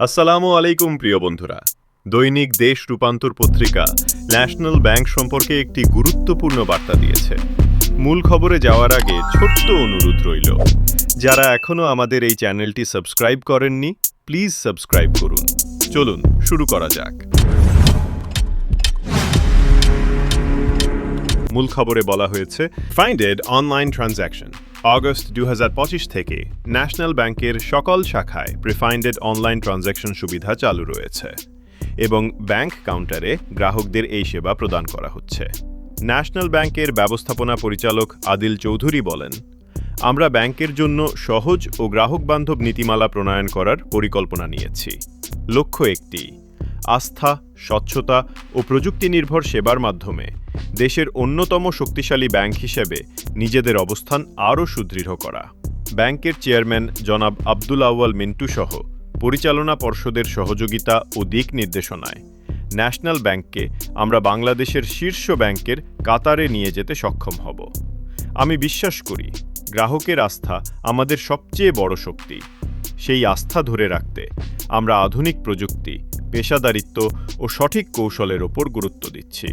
আসসালামু আলাইকুম, প্রিয় বন্ধুরা। দৈনিক দেশ রূপান্তর পত্রিকা, ন্যাশনাল ব্যাংক সম্পর্কে একটি গুরুত্বপূর্ণ বার্তা দিয়েছে। মূল খবরে যাওয়ার আগে ছোট্ট অনুরোধ রইল। যারা এখনও আমাদের এই চ্যানেলটি সাবস্ক্রাইব করেননি, প্লিজ সাবস্ক্রাইব করুন। চলুন, শুরু করা যাক। মূল খবরে বলা হয়েছে ফাইন্ডেড অনলাইন ট্রানজ্যাকশন অগস্ট দু থেকে ন্যাশনাল ব্যাংকের সকল শাখায় প্রিফাইন্ডেড অনলাইন ট্রানজ্যাকশন সুবিধা চালু রয়েছে এবং ব্যাংক কাউন্টারে গ্রাহকদের এই সেবা প্রদান করা হচ্ছে। ন্যাশনাল ব্যাংকের ব্যবস্থাপনা পরিচালক আদিল চৌধুরী বলেন, আমরা ব্যাংকের জন্য সহজ ও গ্রাহকবান্ধব নীতিমালা প্রণয়ন করার পরিকল্পনা নিয়েছি। লক্ষ্য একটি, আস্থা, স্বচ্ছতা ও প্রযুক্তি নির্ভর সেবার মাধ্যমে দেশের অন্যতম শক্তিশালী ব্যাংক হিসেবে নিজেদের অবস্থান আরও সুদৃঢ় করা। ব্যাংকের চেয়ারম্যান জনাব আব্দুল আউয়াল মিন্টু সহ পরিচালনা পর্ষদের সহযোগিতা ও দিক নির্দেশনায় ন্যাশনাল ব্যাংককে আমরা বাংলাদেশের শীর্ষ ব্যাংকের কাতারে নিয়ে যেতে সক্ষম হব। আমি বিশ্বাস করি, গ্রাহকের আস্থা আমাদের সবচেয়ে বড় শক্তি। সেই আস্থা ধরে রাখতে আমরা আধুনিক প্রযুক্তি, পেশাদারিত্ব ও সঠিক কৌশলের ওপর গুরুত্ব দিচ্ছি।